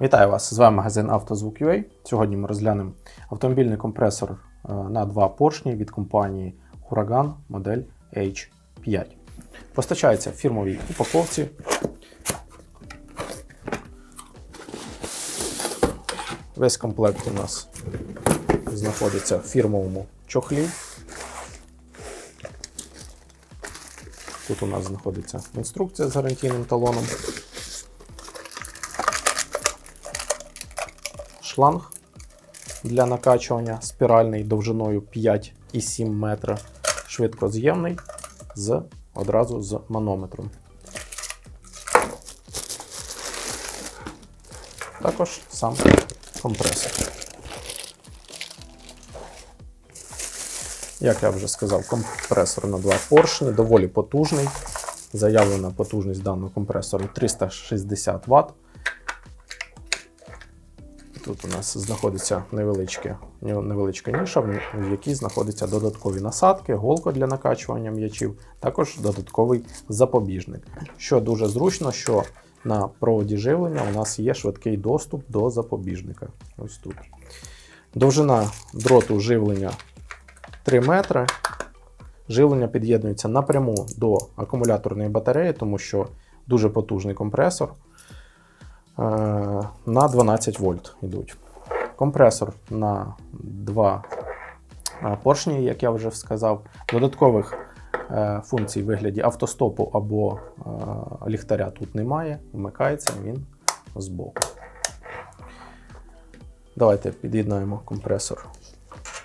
Вітаю вас! З вами магазин «Автозвук.UA». Сьогодні ми розглянемо автомобільний компресор е, на два поршні від компанії Huracan модель H5. Постачається в фірмовій упаковці. Весь комплект у нас знаходиться в фірмовому чохлі. Тут у нас знаходиться інструкція з гарантійним талоном. Шланг для накачування спіральний довжиною 5,7 метра, швидкоз'ємний з одразу з манометром. Також сам компресор. Як я вже сказав, компресор на два поршні, доволі потужний. Заявлена потужність даного компресору 360 Вт. Тут у нас знаходиться невеличке, невеличка ніша, в якій знаходяться додаткові насадки, голка для накачування м'ячів, також додатковий запобіжник. Що дуже зручно, що на проводі живлення у нас є швидкий доступ до запобіжника. Ось тут. Довжина дроту живлення 3 метри. Живлення під'єднується напряму до акумуляторної батареї, тому що дуже потужний компресор. Е, на 12 вольт йдуть. Компресор на два е, поршні, як я вже сказав. Додаткових е, функцій в вигляді автостопу або ліхтаря тут немає. Вмикається він збоку. Давайте під'єднаємо компресор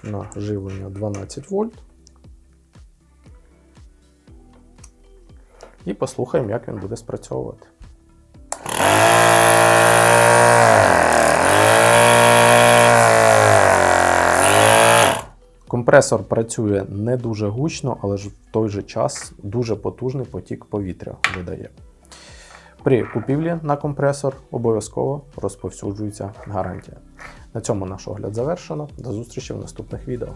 на живлення 12 вольт. І послухаємо, як він буде спрацьовувати. Компресор працює не дуже гучно, але ж в той же час дуже потужний потік повітря видає. При купівлі на компресор обов'язково розповсюджується гарантія. На цьому наш огляд завершено. До зустрічі в наступних відео.